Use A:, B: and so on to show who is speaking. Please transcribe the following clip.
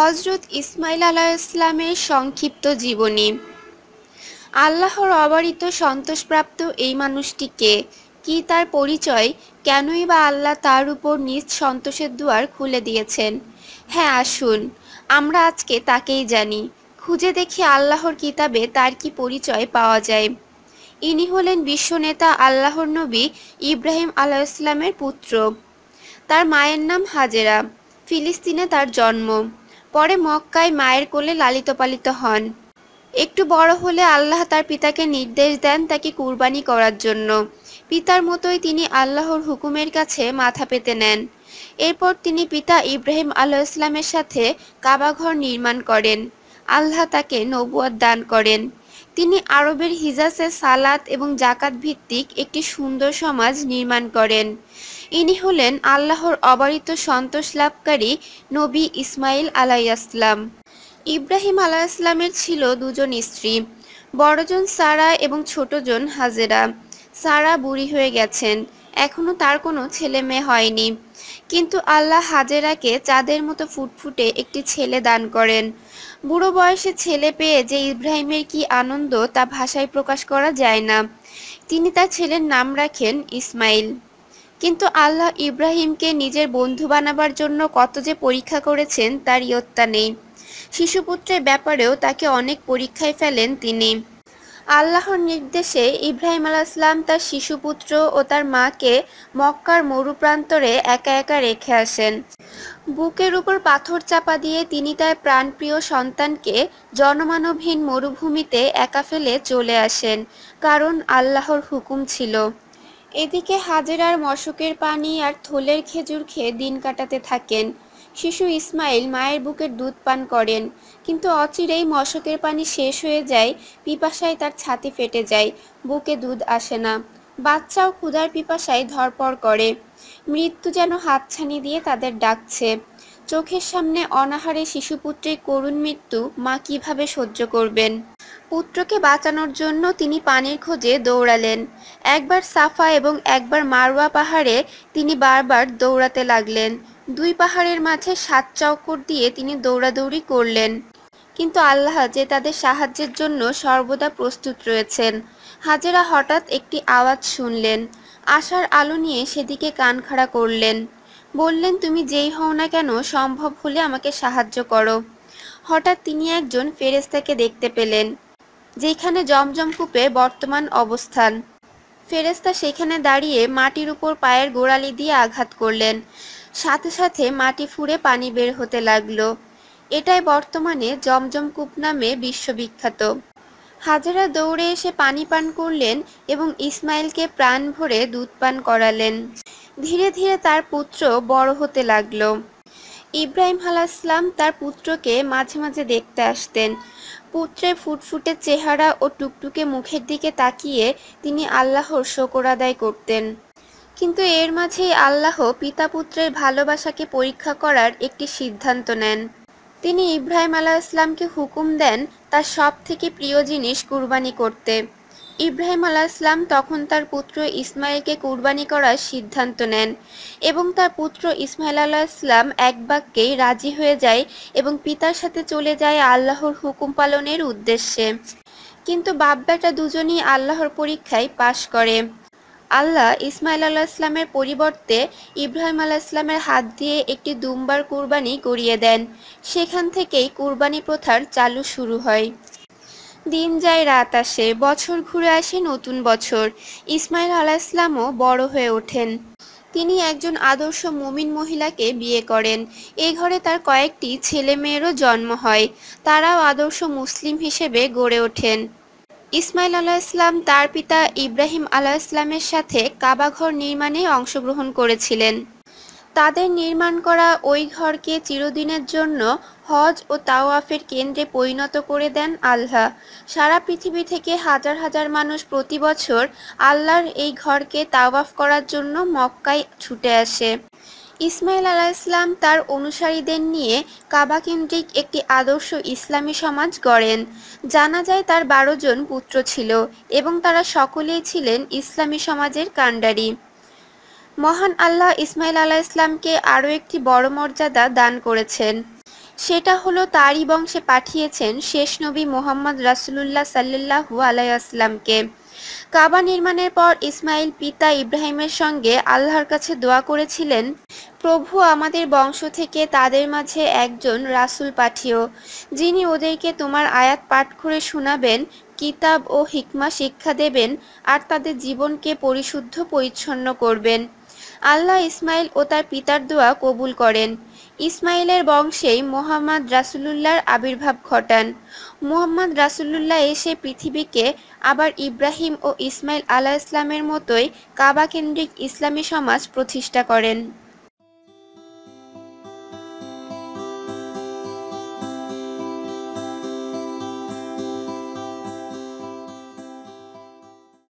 A: হজরত ইসমাইল আলাহ ইসলামের সংক্ষিপ্ত জীবনী। আল্লাহর অবারিত সন্তোষপ্রাপ্ত এই মানুষটিকে কি তার পরিচয়? কেনই বা আল্লাহ তার উপর নিজ সন্তোষের দুয়ার খুলে দিয়েছেন? হ্যাঁ আসুন, আমরা আজকে তাকেই জানি। খুঁজে দেখি আল্লাহর কিতাবে তার কি পরিচয় পাওয়া যায়। ইনি হলেন বিশ্বনেতা আল্লাহর নবী ইব্রাহিম আলাহ ইসলামের পুত্র। তার মায়ের নাম হাজেরা। ফিলিস্তিনে তার জন্ম। পরে মক্কায় মায়ের কোলে লালিত পালিত হন। একটু বড় হলে আল্লাহ তার পিতাকে নির্দেশ দেন তাকে কুরবানি করার জন্য। পিতার মতোই তিনি আল্লাহর হুকুমের কাছে মাথা পেতে নেন। এরপর তিনি পিতা ইব্রাহিম আল্লাহ ইসলামের সাথে কাবাঘর নির্মাণ করেন। আল্লাহ তাকে নবুয়াদ দান করেন। তিনি আরবের হিজাসে সালাত এবং জাকাত ভিত্তিক একটি সুন্দর সমাজ নির্মাণ করেন। ইনি হলেন আল্লাহর অবারিত সন্তোষ লাভকারী নবী ইসমাইল আলাইয়াসলাম ইব্রাহিম আলাইসলামের ছিল দুজন স্ত্রী, বড়জন সারা এবং ছোটজন হাজেরা। সারা বুড়ি হয়ে গেছেন এখনও তার কোনো ছেলে মেয়ে হয়নি। কিন্তু আল্লাহ হাজেরাকে চাঁদের মতো ফুটফুটে একটি ছেলে দান করেন। বুড়ো বয়সে ছেলে পেয়ে যে ইব্রাহিমের কি আনন্দ তা ভাষায় প্রকাশ করা যায় না। তিনি তার ছেলের নাম রাখেন ইসমাইল। কিন্তু আল্লাহ ইব্রাহিমকে নিজের বন্ধু বানাবার জন্য কত যে পরীক্ষা করেছেন, তার ইয়ত্তা নেই। শিশুপুত্রের ব্যাপারেও তাকে অনেক পরীক্ষায় ফেলেন তিনি। আল্লাহর নির্দেশে ইব্রাহিম আলাইসলাম তার শিশুপুত্র ও তার মাকে মক্কার মরুপ্রান্তরে একা একা রেখে আসেন। বুকের উপর পাথর চাপা দিয়ে তিনি তার প্রাণপ্রিয় সন্তানকে জনমানবহীন মরুভূমিতে একা ফেলে চলে আসেন, কারণ আল্লাহর হুকুম ছিল। এদিকে হাজেরার মশকের পানি আর থলের খেজুর খেয়ে দিন কাটাতে থাকেন। শিশু ইসমাইল মায়ের বুকের দুধ পান করেন, কিন্তু অচিরেই মশকের পানি শেষ হয়ে যায়, পিপাসায় তার ছাতি ফেটে যায়, বুকে দুধ আসে না। বাচ্চাও ক্ষুধার পিপাসায় ধরপড় করে। মৃত্যু যেন হাতছানি দিয়ে তাদের ডাকছে। চোখের সামনে অনাহারে শিশুপুত্রের করুণ মৃত্যু মা কীভাবে সহ্য করবেন? পুত্রকে বাঁচানোর জন্য তিনি পানির খোঁজে দৌড়ালেন। একবার সাফা এবং একবার মারওয়া পাহাড়ে তিনি বারবার দৌড়াতে লাগলেন। দুই পাহাড়ের মাঝে সাত চক্কর দিয়ে তিনি দৌড়াদৌড়ি করলেন। কিন্তু আল্লাহ যে তাদের সাহায্যের জন্য সর্বদা প্রস্তুত রয়েছেন। হাজেরা হঠাৎ একটি আওয়াজ শুনলেন। আশার আলো নিয়ে সেদিকে কান খাড়া করলেন। বললেন, তুমি যেই হও না কেন, সম্ভব হলে আমাকে সাহায্য করো। হঠাৎ তিনি একজন ফেরেস্তাকে দেখতে পেলেন, যেখানে জমজম কূপে বর্তমান অবস্থান। ফেরেস্তা সেখানে দাঁড়িয়ে মাটির উপর পায়ের গোড়ালি দিয়ে আঘাত করলেন। সাথে সাথে মাটি ফুঁড়ে পানি বের হতে লাগল। এটাই বর্তমানে জমজম কূপ নামে বিশ্ববিখ্যাত। হাজারা দৌড়ে এসে পানি পান করলেন এবং ইসমাইলকে প্রাণ ভরে দুধ পান করালেন। ধীরে ধীরে তার পুত্র বড় হতে লাগল। ইব্রাহিম আলাইসলাম তার পুত্রকে মাঝে মাঝে দেখতে আসতেন। পুত্রের ফুটফুটে চেহারা ও টুকটুকে মুখের দিকে তাকিয়ে তিনি আল্লাহর শকর আদায় করতেন। কিন্তু এর মাঝেই আল্লাহ পিতা পুত্রের ভালোবাসাকে পরীক্ষা করার একটি সিদ্ধান্ত নেন। তিনি ইব্রাহিম আলাহ ইসলামকে হুকুম দেন তার সব থেকে প্রিয় জিনিস কুরবানি করতে। ইব্রাহিম আলাহ ইসলাম তখন তার পুত্র ইসমাইলকে কুরবানি করার সিদ্ধান্ত নেন এবং তার পুত্র ইসমাইল আলাহ ইসলাম এক বাক্যেই রাজি হয়ে যায় এবং পিতার সাথে চলে যায় আল্লাহর হুকুম পালনের উদ্দেশ্যে। কিন্তু বাপ বেটা দুজনই আল্লাহর পরীক্ষায় পাশ করে। আল্লাহ ইসমাইল আল্লাহ ইসলামের পরিবর্তে ইব্রাহিম আল্লাহ ইসলামের হাত দিয়ে একটি দুম্বার কুরবানি করিয়ে দেন। সেখান থেকেই কুরবানি প্রথার চালু শুরু হয়। দিন যায়, রাত আসে, বছর ঘুরে আসে নতুন বছর। ইসমাইল আলাহ ইসলামও বড় হয়ে ওঠেন। তিনি একজন আদর্শ মুমিন মহিলাকে বিয়ে করেন। এ ঘরে তার কয়েকটি ছেলে মেয়েরও জন্ম হয়। তারাও আদর্শ মুসলিম হিসেবে গড়ে ওঠেন। ইসমাইল আলাহ ইসলাম তার পিতা ইব্রাহিম আলাহ ইসলামের সাথে কাবাঘর নির্মাণে অংশগ্রহণ করেছিলেন। তাদের নির্মাণ করা ওই ঘরকে চিরদিনের জন্য হজ ও তাওয়াফের কেন্দ্রে পরিণত করে দেন আল্লাহ। সারা পৃথিবী থেকে হাজার হাজার মানুষ প্রতি বছর আল্লাহর এই ঘরকে তাওয়াফ করার জন্য মক্কায় ছুটে আসে। ইসমাইল আলাহ ইসলাম তার অনুসারীদের নিয়ে কাবা কেন্দ্রিক একটি আদর্শ ইসলামী সমাজ গড়েন। জানা যায় তার বারো জন পুত্র ছিল এবং তারা সকলেই ছিলেন ইসলামী সমাজের কাণ্ডারি। মহান আল্লাহ ইসমাইল আলাহ ইসলামকে আরও একটি বড় মর্যাদা দান করেছেন। সেটা হলো তারই বংশে পাঠিয়েছেন শেষ নবী মোহাম্মদ রাসুলুল্লাহ সাল্লাহু আলাইসলামকে কাবা নির্মাণের পর ইসমাইল পিতা ইব্রাহিমের সঙ্গে আল্লাহর কাছে দোয়া করেছিলেন, প্রভু, আমাদের বংশ থেকে তাদের মাঝে একজন রাসুল পাঠিও, যিনি ওদেরকে তোমার আয়াত পাঠ করে শোনাবেন, কিতাব ও হিকমা শিক্ষা দেবেন, আর তাদের জীবনকে পরিশুদ্ধ, পরিচ্ছন্ন করবেন। আল্লাহ ইসমাইল ও তার পিতার দোয়া কবুল করেন। ইসমাইলের বংশেই মোহাম্মদ রাসুলুল্লাহর আবির্ভাব ঘটান। মোহাম্মদ রাসুলুল্লাহ এসে পৃথিবীকে আবার ইব্রাহিম ও ইসমাইল আলাহ ইসলামের মতোই কাবা কেন্দ্রিক ইসলামী সমাজ প্রতিষ্ঠা করেন।